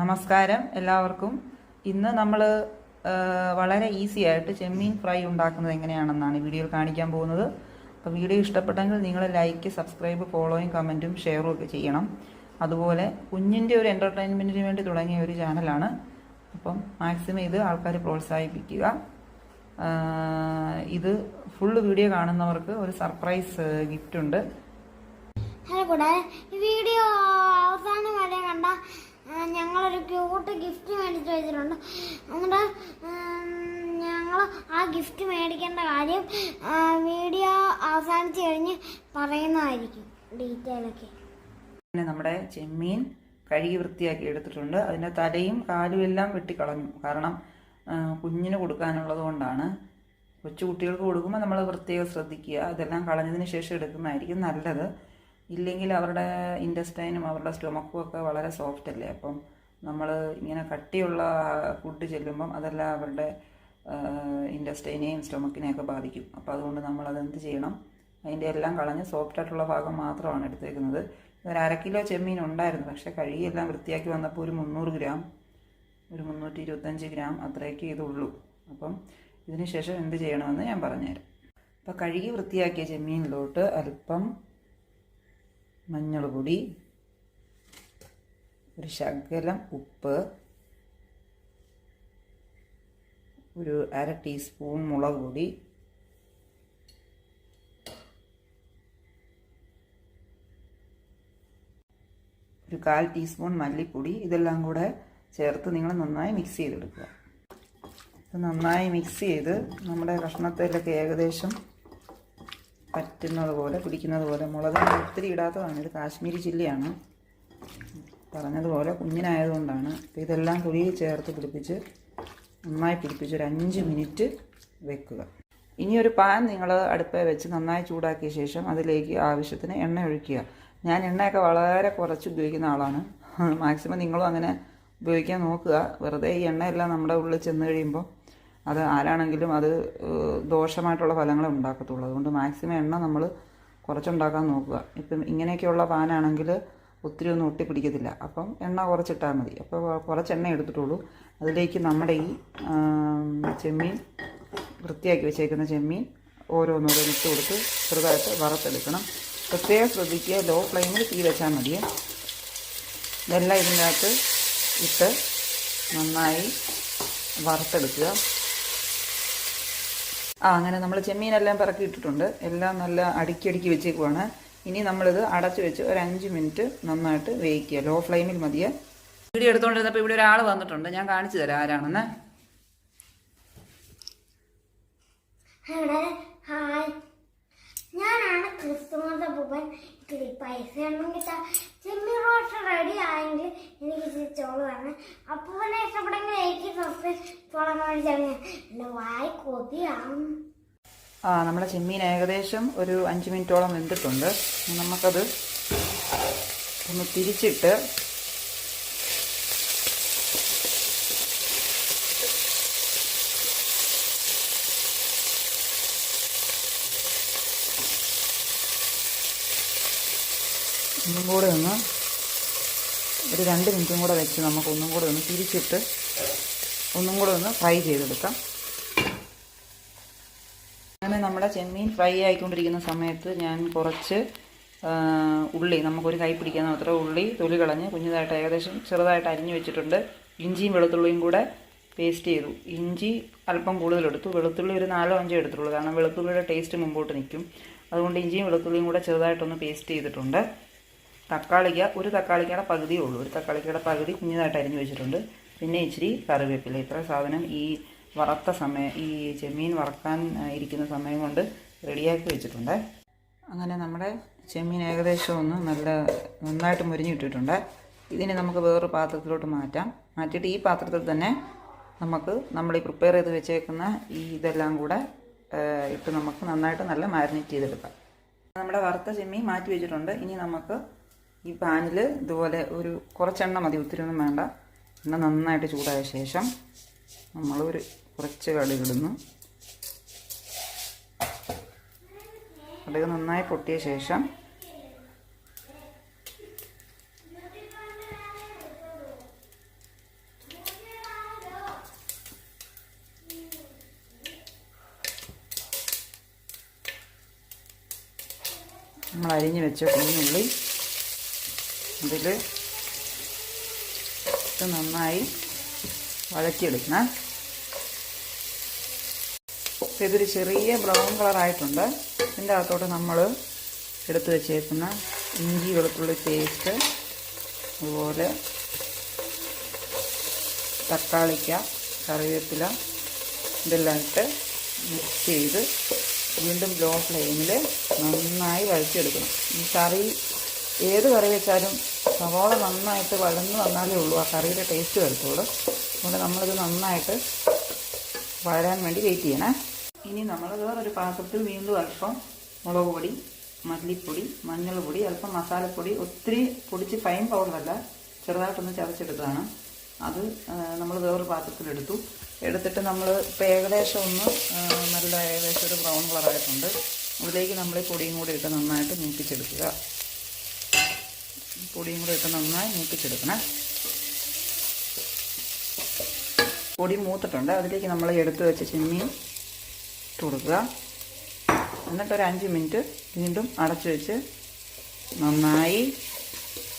നമസ്കാരം എല്ലാവർക്കും. ഇന്ന് നമ്മൾ വളരെ ഈസി ആയിട്ട് ചെമ്മീൻ ഫ്രൈ ഉണ്ടാക്കുന്നത് എങ്ങനെയാണെന്നാണ് വീഡിയോയിൽ കാണിക്കാൻ പോകുന്നത്. അപ്പോൾ വീഡിയോ ഇഷ്ടപ്പെട്ടെങ്കിൽ നിങ്ങൾ ലൈക്ക് സബ്സ്ക്രൈബ് ഫോളോയും കമന്റും ഷെയറും ഒക്കെ ചെയ്യണം. അതുപോലെ കുഞ്ഞിന്റെ ഒരു എന്റർടൈൻമെന്റിന് വേണ്ടി തുടങ്ങിയ ഒരു ചാനലാണ്. അപ്പം മാക്സിമം ഇത് ആൾക്കാർ പ്രോത്സാഹിപ്പിക്കുക. ഇത് ഫുള്ള് വീഡിയോ കാണുന്നവർക്ക് ഒരു സർപ്രൈസ് ഗിഫ്റ്റ് ഉണ്ട്. കൂടാതെ വീഡിയോ അവസാനം വരെ കണ്ട ഞങ്ങളൊരു ക്യൂട്ട് ഗിഫ്റ്റ് മേടിച്ച് വെച്ചിട്ടുണ്ട്. എന്നിട്ട് ഞങ്ങൾ ആ ഗിഫ്റ്റ് മേടിക്കേണ്ട കാര്യം വീഡിയോ അവസാനിച്ച് കഴിഞ്ഞ് പറയുന്നതായിരിക്കും ഡീറ്റെയിലൊക്കെ പിന്നെ നമ്മുടെ ചെമ്മീൻ കഴുകി വൃത്തിയാക്കി എടുത്തിട്ടുണ്ട്. അതിന്റെ തലയും കാലും എല്ലാം വെട്ടിക്കളഞ്ഞു. കാരണം കുഞ്ഞിന് കൊടുക്കാനുള്ളത് കൊണ്ടാണ്. കൊച്ചു കുട്ടികൾക്ക് കൊടുക്കുമ്പോൾ നമ്മൾ പ്രത്യേകം ശ്രദ്ധിക്കുക. അതെല്ലാം കളഞ്ഞതിന് ശേഷം എടുക്കുന്നതായിരിക്കും നല്ലത്. ഇല്ലെങ്കിൽ അവരുടെ ഇന്റസ്റ്റൈനും അവരുടെ സ്റ്റൊമക്കും ഒക്കെ വളരെ സോഫ്റ്റ് അല്ലേ? അപ്പം നമ്മൾ ഇങ്ങനെ കട്ടിയുള്ള ഫുഡ് ചെല്ലുമ്പം അതെല്ലാം അവരുടെ ഇന്റസ്റ്റൈനെയും സ്റ്റൊമക്കിനെയൊക്കെ ബാധിക്കും. അപ്പോൾ അതുകൊണ്ട് നമ്മൾ അതെന്ത് ചെയ്യണം? അതിന്റെ എല്ലാം കളഞ്ഞ് സോഫ്റ്റ് ആയിട്ടുള്ള ഭാഗം മാത്രമാണ് എടുത്തേക്കുന്നത്. ഒരു അര കിലോ ചെമ്മീൻ ഉണ്ടായിരുന്നു. പക്ഷേ കഴുകിയെല്ലാം വൃത്തിയാക്കി വന്നപ്പോൾ ഒരു മുന്നൂറ് ഗ്രാം ഒരു മുന്നൂറ്റി ഇരുപത്തഞ്ച് ഗ്രാം അത്രയൊക്കെ ഇതുള്ളൂ. അപ്പം ഇതിന് ശേഷം എന്ത് ചെയ്യണമെന്ന് ഞാൻ പറഞ്ഞുതരാം. അപ്പോൾ കഴുകി വൃത്തിയാക്കിയ ചെമ്മീനിലോട്ട് അല്പം മഞ്ഞൾ പൊടി ഒരു ശകലം ഉപ്പ് ഒരു അര ടീസ്പൂൺ മുളക് പൊടി ഒരു കാൽ ടീസ്പൂൺ മല്ലിപ്പൊടി ഇതെല്ലാം കൂടെ ചേർത്ത് നിങ്ങൾ നന്നായി മിക്സ് ചെയ്തെടുക്കുക. നന്നായി മിക്സ് ചെയ്ത് നമ്മുടെ കഷ്ണത്തിലൊക്കെ ഏകദേശം പറ്റുന്നത് പോലെ പിടിക്കുന്നത് പോലെ. മുളക് ഒത്തിരി ഇടാത്തതാണ്. ഇത് കാശ്മീരി ചില്ലിയാണ്. പറഞ്ഞതുപോലെ കുഞ്ഞിനായതുകൊണ്ടാണ്. അപ്പോൾ ഇതെല്ലാം കുഴി ചേർത്ത് പിടിപ്പിച്ച് നന്നായി പിടിപ്പിച്ച് ഒരു അഞ്ച് മിനിറ്റ് വെക്കുക. ഇനി ഒരു പാൻ നിങ്ങൾ അടുപ്പേ വെച്ച് നന്നായി ചൂടാക്കിയ ശേഷം അതിലേക്ക് ആവശ്യത്തിന് എണ്ണ ഒഴിക്കുക. ഞാൻ എണ്ണയൊക്കെ വളരെ കുറച്ച് ഉപയോഗിക്കുന്ന ആളാണ്. മാക്സിമം നിങ്ങളും അങ്ങനെ ഉപയോഗിക്കാൻ നോക്കുക. വെറുതെ ഈ എണ്ണയെല്ലാം നമ്മുടെ ഉള്ളിൽ ചെന്ന് കഴിയുമ്പോൾ അത് ആരാണെങ്കിലും അത് ദോഷമായിട്ടുള്ള ഫലങ്ങളെ ഉണ്ടാക്കത്തുള്ളൂ. അതുകൊണ്ട് മാക്സിമം എണ്ണ നമ്മൾ കുറച്ചുണ്ടാക്കാൻ നോക്കുക. ഇപ്പം ഇങ്ങനെയൊക്കെയുള്ള പാനാണെങ്കിൽ ഒത്തിരി ഒന്നും ഒട്ടിപ്പിടിക്കത്തില്ല. അപ്പം എണ്ണ കുറച്ചിട്ടാൽ മതി. അപ്പോൾ കുറച്ച് എണ്ണ എടുത്തിട്ടുള്ളൂ. അതിലേക്ക് നമ്മുടെ ഈ ചെമ്മീൻ വൃത്തിയാക്കി വെച്ചേക്കുന്ന ചെമ്മീൻ ഓരോന്നോരോ ഇട്ട് കൊടുത്ത് ചെറുതായിട്ട് വറുത്തെടുക്കണം. പ്രത്യേകം ശ്രദ്ധിക്കുക. ലോ ഫ്ലെയിമിൽ തീ വെച്ചാൽ മതി ഇതെല്ലാം ഇതിന്റെ അകത്ത് ഇട്ട് നന്നായി വറുത്തെടുക്കുക. ആ അങ്ങനെ നമ്മൾ ചെമ്മീനെല്ലാം പിറക്കി ഇട്ടിട്ടുണ്ട്. എല്ലാം നല്ല അടുക്കി അടുക്കി വെച്ചേക്കുവാണ്. ഇനി നമ്മളിത് അടച്ചു വെച്ച് ഒരു അഞ്ച് മിനിറ്റ് നന്നായിട്ട് വേവിക്കുക. ലോ ഫ്ലെയിമിൽ മതിയെ. വീഡിയോ എടുത്തുകൊണ്ടിരുന്നപ്പോൾ ഇവിടെ ഒരാൾ വന്നിട്ടുണ്ട്. ഞാൻ കാണിച്ചു തരാം ആരാണെന്ന്. ഞാനാണ് ക്രിസ്തുമസ് അപ്പൂപ്പൻ പൈസ ചെമ്മീൻ റെഡി വേണം അപ്പൂപ്പനെ ഇഷ്ടപ്പെടുമെങ്കിൽ എനിക്ക് സബ്സ്ക്രൈബ് ചോളം മേടിച്ചാൽ എന്റെ വായി ആ നമ്മുടെ ചെമ്മീൻ ഏകദേശം ഒരു അഞ്ച് മിനിറ്റോളം വെന്തിട്ടുണ്ട്. നമുക്കത് ഒന്ന് തിരിച്ചിട്ട് ഒന്നും കൂടെ ഒന്ന് ഒരു രണ്ട് മിനിറ്റും കൂടെ വെച്ച് നമുക്ക് ഒന്നും കൂടെ ഒന്ന് തിരിച്ചിട്ട് ഒന്നും കൂടെ ഒന്ന് ഫ്രൈ ചെയ്തെടുക്കാം. അങ്ങനെ നമ്മുടെ ചെമ്മീൻ ഫ്രൈ ആയിക്കൊണ്ടിരിക്കുന്ന സമയത്ത് ഞാൻ കുറച്ച് ഉള്ളി നമുക്കൊരു കൈ പിടിക്കാൻ അത്ര ഉള്ളി തൊലി കളഞ്ഞ് കുഞ്ഞതായിട്ട് ഏകദേശം ചെറുതായിട്ട് അരിഞ്ഞു വെച്ചിട്ടുണ്ട്. ഇഞ്ചിയും വെളുത്തുള്ളിയും കൂടെ പേസ്റ്റ് ചെയ്തു. ഇഞ്ചി അല്പം കൂടുതലെടുത്തു. വെളുത്തുള്ളി ഒരു നാലോ അഞ്ചോ എടുത്തുള്ളൂ. കാരണം വെളുത്തുള്ളിയുടെ ടേസ്റ്റ് മുമ്പോട്ട് നിൽക്കും. അതുകൊണ്ട് ഇഞ്ചിയും വെളുത്തുള്ളിയും കൂടെ ചെറുതായിട്ടൊന്ന് പേസ്റ്റ് ചെയ്തിട്ടുണ്ട്. തക്കാളിക്ക ഒരു തക്കാളിക്കയുടെ പകുതിയേ ഉള്ളൂ. ഒരു തക്കാളിക്കയുടെ പകുതി കുഞ്ഞതായിട്ട് അരിഞ്ഞു വെച്ചിട്ടുണ്ട്. പിന്നെ ഇച്ചിരി കറിവേപ്പില. ഇത്ര സാധനം ഈ വറുത്ത സമയം ഈ ചെമ്മീൻ വറക്കാൻ ഇരിക്കുന്ന സമയം കൊണ്ട് റെഡിയാക്കി വെച്ചിട്ടുണ്ട്. അങ്ങനെ നമ്മുടെ ചെമ്മീൻ ഏകദേശം ഒന്ന് നല്ല നന്നായിട്ട് മുരിഞ്ഞിട്ടിട്ടുണ്ട് ഇതിനെ നമുക്ക് വേറൊരു പാത്രത്തിലോട്ട് മാറ്റാം. മാറ്റിയിട്ട് ഈ പാത്രത്തിൽ തന്നെ നമുക്ക് നമ്മൾ ഈ പ്രിപ്പയർ ചെയ്ത് വെച്ചേക്കുന്ന ഈ ഇതെല്ലാം കൂടെ ഇട്ട് നമുക്ക് നന്നായിട്ട് നല്ല മാരിനേറ്റ് ചെയ്തെടുക്കാം. നമ്മുടെ വറുത്ത ചെമ്മീൻ മാറ്റി വെച്ചിട്ടുണ്ട്. ഇനി നമുക്ക് ഈ പാനിൽ ഇതുപോലെ ഒരു കുറച്ചെണ്ണ മതി ഒത്തിരിയൊന്നും വേണ്ട. എണ്ണ നന്നായിട്ട് ചൂടായ ശേഷം നമ്മൾ ഒരു കുറച്ച് കടുക് ഇടുന്നു. കടുക് നന്നായി പൊട്ടിയ ശേഷം നമ്മൾ അരിഞ്ഞ് വെച്ച കുഞ്ഞുള്ളി ഇതിൽ ഇത് നന്നായി വഴക്കിയെടുക്കണം ഇതൊരു ചെറിയ ബ്രൗൺ കളറായിട്ടുണ്ട് ഇതിന്റെ അകത്തോട്ട് നമ്മൾ എടുത്ത് വെച്ചേക്കുന്ന ഇഞ്ചി വെളുത്തുള്ളി പേസ്റ്റ് അതുപോലെ തക്കാളിക്ക കറിവേപ്പില ഇതെല്ലാം ഇട്ട് മിക്സ് ചെയ്ത് വീണ്ടും ലോ ഫ്ലെയിമിൽ നന്നായി വഴച്ചെടുക്കണം ഈ കറി ഏത് കറി വെച്ചാലും സവാള നന്നായിട്ട് വഴന്ന് വന്നാലേ ഉള്ളൂ. ആ കറിയുടെ ടേസ്റ്റ് വരത്തുള്ളൂ. അതുകൊണ്ട് നമ്മളിത് നന്നായിട്ട് വഴാൻ വേണ്ടി വെയിറ്റ് ചെയ്യണേ. ഇനി നമ്മൾ വേറൊരു പാത്രത്തിൽ വീണ്ടും അല്പം മുളക് പൊടി മല്ലിപ്പൊടി മഞ്ഞൾപ്പൊടി അല്പം മസാലപ്പൊടി ഒത്തിരി പൊടിച്ച് ഫൈൻ പൗഡറല്ല ചെറുതായിട്ടൊന്ന് ചതച്ചെടുത്തതാണ്. അത് നമ്മൾ വേറൊരു പാത്രത്തിലെടുത്തു എടുത്തിട്ട് നമ്മൾ ഇപ്പോൾ ഏകദേശം ഒന്ന് നല്ല ഏകദേശം ഒരു ബ്രൗൺ കളറായിട്ടുണ്ട് അതിലേക്ക് നമ്മൾ ഈ പൊടിയും കൂടി ഇട്ട് നന്നായിട്ട് മൂപ്പിച്ചെടുക്കുക. പൊടിയും കൂടെ ഇട്ട് നന്നായി മൂപ്പിച്ചെടുക്കണം. പൊടി മൂത്തിട്ടുണ്ട്. അതിലേക്ക് നമ്മൾ എടുത്ത് വെച്ച ചെമ്മീൻ ഇട്ട് എന്നിട്ട് ഒരു അഞ്ച് മിനിറ്റ് വീണ്ടും അടച്ചു വെച്ച് നന്നായി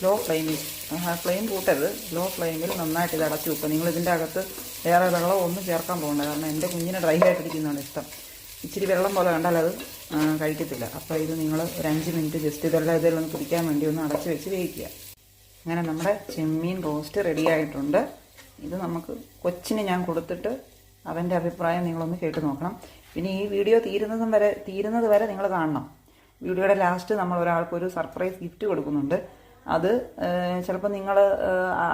ലോ ഫ്ലെയിമിൽ ഫ്ലെയിം കൂട്ടരുത്. ലോ ഫ്ലെയിമിൽ നന്നായിട്ട് ഇത് അടച്ചു വെക്കുക. നിങ്ങൾ ഇതിന്റെ അകത്ത് വേറെ വെള്ളം ഒന്നും ചേർക്കാൻ പോകണ്ട. കാരണം എന്റെ കുഞ്ഞിനെ ഡ്രൈ ആയിട്ടിരിക്കുന്നതാണ് ഇഷ്ടം. ഇച്ചിരി വെള്ളം പോലെ കണ്ടാൽ അത് കഴിക്കത്തില്ല. അപ്പോൾ ഇത് നിങ്ങൾ ഒരു അഞ്ച് മിനിറ്റ് ജസ്റ്റ് ഇതെല്ലാം ഇതെല്ലാം ഒന്ന് പിടിക്കാൻ വേണ്ടി ഒന്ന് അടച്ച് വെച്ച് വേവിക്കുക. അങ്ങനെ നമ്മുടെ ചെമ്മീൻ റോസ്റ്റ് റെഡി ആയിട്ടുണ്ട്. ഇത് നമുക്ക് കൊച്ചിന് ഞാൻ കൊടുത്തിട്ട് അവന്റെ അഭിപ്രായം നിങ്ങളൊന്ന് കേട്ട് നോക്കണം. പിന്നെ ഈ വീഡിയോ തീരുന്നതും വരെ തീരുന്നത് വരെ നിങ്ങൾ കാണണം. വീഡിയോയുടെ ലാസ്റ്റ് നമ്മൾ ഒരാൾക്ക് ഒരു സർപ്രൈസ് ഗിഫ്റ്റ് കൊടുക്കുന്നുണ്ട്. അത് ചിലപ്പോൾ നിങ്ങൾ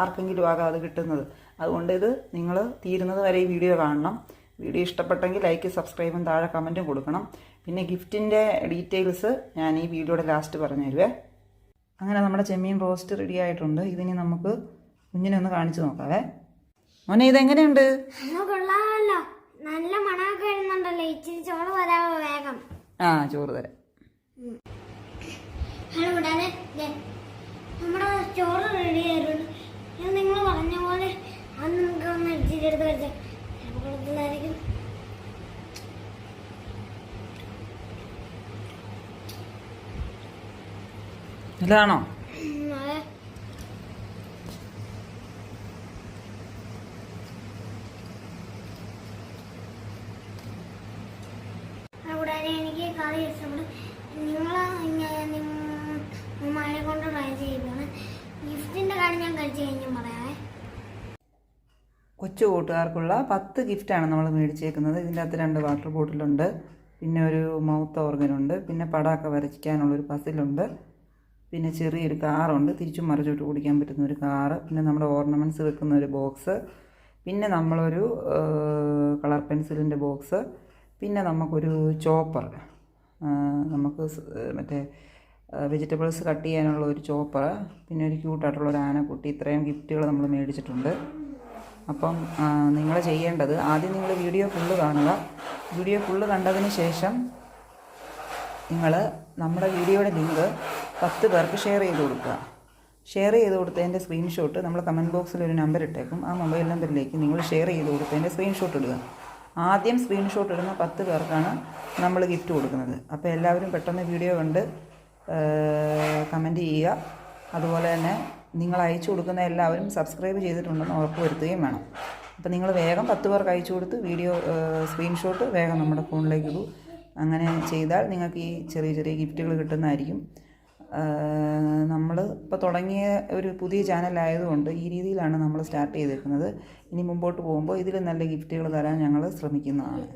ആർക്കെങ്കിലും ആകാം അത് കിട്ടുന്നത്. അതുകൊണ്ട് ഇത് നിങ്ങൾ തീരുന്നത് വരെ ഈ വീഡിയോ കാണണം. വീഡിയോ ഇഷ്ടപ്പെട്ടെങ്കിൽ ലൈക്ക് സബ്സ്ക്രൈബും താഴെ കമന്റും കൊടുക്കണം. പിന്നെ ഗിഫ്റ്റിന്റെ ഡീറ്റെയിൽസ് ഞാൻ ഈ വീഡിയോയുടെ ലാസ്റ്റ് പറഞ്ഞു തരുവേ. അങ്ങനെ നമ്മുടെ ചെമ്മീൻ റോസ്റ്റ് റെഡി ആയിട്ടുണ്ട്. ഇതിനി നമുക്ക് കുഞ്ഞിനെ ഒന്ന് കാണിച്ചു നോക്കാവേ. മോനെ ഇതെങ്ങനെയുണ്ട്? കൊള്ളാമല്ലോ. നല്ല മണമൊക്കെ വരുന്നുണ്ടല്ലോ. ഇച്ചിരി ചോറ് വരാമോ വേഗം? ആ ചോറ് തരാം. നമ്മുടെ ചോറ് റെഡി ആയിട്ടുണ്ട്. നിങ്ങൾ പറഞ്ഞ പോലെ അത് നമുക്ക് ഒന്ന് ഇച്ചിരി എടുത്ത് കഴിച്ചാൽ ചിലപ്പോൾ കുളത്തിലായിരിക്കും ഇതാണോ കൂടാതെ എനിക്ക് കറി ഇഷ്ടപ്പെടും നിങ്ങൾ മഴയെ കൊണ്ട് ട്രൈ ചെയ്യുകയാണ് ഗിഫ്റ്റിന്റെ കാര്യം ഞാൻ കഴിച്ചു കഴിഞ്ഞാൽ പറയാവേ കൊച്ചു കൂട്ടുകാർക്കുള്ള പത്ത് ഗിഫ്റ്റാണ് നമ്മൾ മേടിച്ചേക്കുന്നത്. ഇതിന്റെ അകത്ത് രണ്ട് വാട്ടർ ബോട്ടിലുണ്ട്. പിന്നെ ഒരു മൗത്ത് ഓർഗനുണ്ട്. പിന്നെ പടമൊക്കെ വരയ്ക്കാനുള്ളൊരു പസിലുണ്ട്. പിന്നെ ചെറിയൊരു കാറുണ്ട്. തിരിച്ചും മറിച്ചോട്ട് കുടിക്കാൻ പറ്റുന്ന ഒരു കാറ്. പിന്നെ നമ്മുടെ ഓർണമെന്റ്സ് വെക്കുന്ന ഒരു ബോക്സ്. പിന്നെ നമ്മളൊരു കളർ പെൻസിലിന്റെ ബോക്സ്. പിന്നെ നമുക്കൊരു ചോപ്പർ. നമുക്ക് മറ്റേ വെജിറ്റബിൾസ് കട്ട് ചെയ്യാനുള്ള ഒരു ചോപ്പർ. പിന്നെ ഒരു ക്യൂട്ടായിട്ടുള്ള ഒരു ആനക്കുട്ടി. ഇത്രയും ഗിഫ്റ്റുകൾ നമ്മൾ മേടിച്ചിട്ടുണ്ട്. അപ്പം നിങ്ങൾ ചെയ്യേണ്ടത് ആദ്യം നിങ്ങൾ വീഡിയോ ഫുള്ള് കാണുക. വീഡിയോ ഫുള്ള് കണ്ടതിന് ശേഷം നിങ്ങൾ നമ്മുടെ വീഡിയോയുടെ ലിങ്ക് പത്ത് പേർക്ക് ഷെയർ ചെയ്ത് കൊടുക്കുക. ഷെയർ ചെയ്ത് കൊടുത്തതിന്റെ സ്ക്രീൻഷോട്ട് നമ്മൾ കമന്റ് ബോക്സിൽ ഒരു നമ്പർ ഇട്ടേക്കും. ആ മൊബൈൽ നമ്പറിലേക്ക് നിങ്ങൾ ഷെയർ ചെയ്ത് കൊടുത്തതിന്റെ സ്ക്രീൻഷോട്ട് ഇടുക. ആദ്യം സ്ക്രീൻഷോട്ട് ഇടുന്ന പത്ത് പേർക്കാണ് നമ്മൾ ഗിഫ്റ്റ് കൊടുക്കുന്നത്. അപ്പോൾ എല്ലാവരും പെട്ടെന്ന് വീഡിയോ കണ്ട് കമന്റ് ചെയ്യുക. അതുപോലെ തന്നെ നിങ്ങൾ അയച്ചു കൊടുക്കുന്ന എല്ലാവരും സബ്സ്ക്രൈബ് ചെയ്തിട്ടുണ്ടെന്ന് ഉറപ്പുവരുത്തുകയും വേണം. അപ്പോൾ നിങ്ങൾ വേഗം പത്ത് പേർക്ക് അയച്ചു കൊടുത്ത് വീഡിയോ സ്ക്രീൻഷോട്ട് വേഗം നമ്മുടെ ഫോണിലേക്ക് ഇടൂ. അങ്ങനെ ചെയ്താൽ നിങ്ങൾക്ക് ഈ ചെറിയ ചെറിയ ഗിഫ്റ്റുകൾ കിട്ടുന്നതായിരിക്കും. നമ്മൾ ഇപ്പോൾ തുടങ്ങിയ ഒരു പുതിയ ചാനലായതുകൊണ്ട് ഈ രീതിയിലാണ് നമ്മൾ സ്റ്റാർട്ട് ചെയ്തിരിക്കുന്നത്. ഇനി മുമ്പോട്ട് പോകുമ്പോൾ ഇതിൽ നല്ല ഗിഫ്റ്റുകൾ തരാൻ ഞങ്ങൾ ശ്രമിക്കുന്നതാണ്.